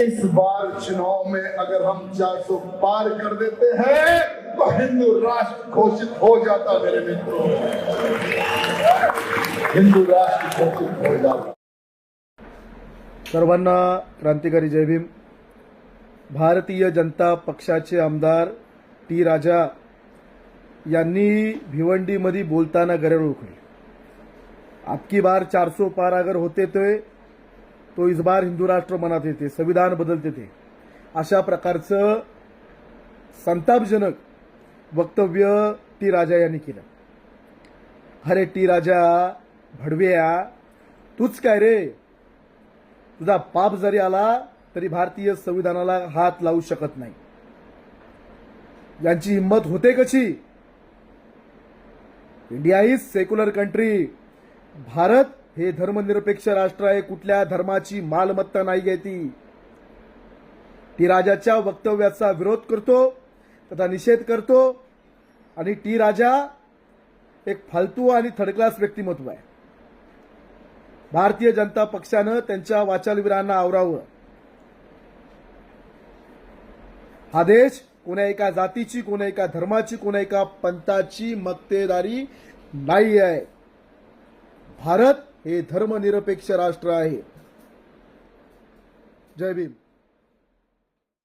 इस बार चुनाव में अगर हम 400 पार कर देते हैं तो हिंदू राष्ट्र घोषित हो जाता मेरे मित्रों। हिंदू राष्ट्र घोषित हो जाता। सर्वांना क्रांतिकारी जय भीम। भारतीय जनता पक्षाचे आमदार टी राजा यांनी भिवंडीमध्ये बोलताना गरज ओळखली आपकी बार चारसो पार अगर होते तो तो इस बार हिंदू राष्ट्र मनात येते संविधान बदलते ते. अशा प्रकारचं संतापजनक वक्तव्य टी राजा यांनी केलं. अरे टी राजा भडव्या तूच काय रे? तुझा पाप जरी आला तरी भारतीय संविधानाला हात लावू शकत नाही. यांची हिंमत होते कशी? India is secular country. Bharat हे धर्मनिरपेक्ष राष्ट्र आहे कुठल्या धर्माची मालमत्ता नाही आहे ती. टी राजाच्या वक्तव्याचा विरोध करतो तथा निषेध करतो आणि टी राजा एक फालतू आणि थर्ड क्लास व्यक्तिमत्व आहे. भारतीय जनता पक्षानं त्यांच्या वाचालवीरांना आवरावं. हा देश कोण्या एका जातीची कोण्या एका धर्माची कोण्या एका पंथाची मक्तेदारी नाही आहे भारत हे धर्मनिरपेक्ष राष्ट्र आहे. जय भीम.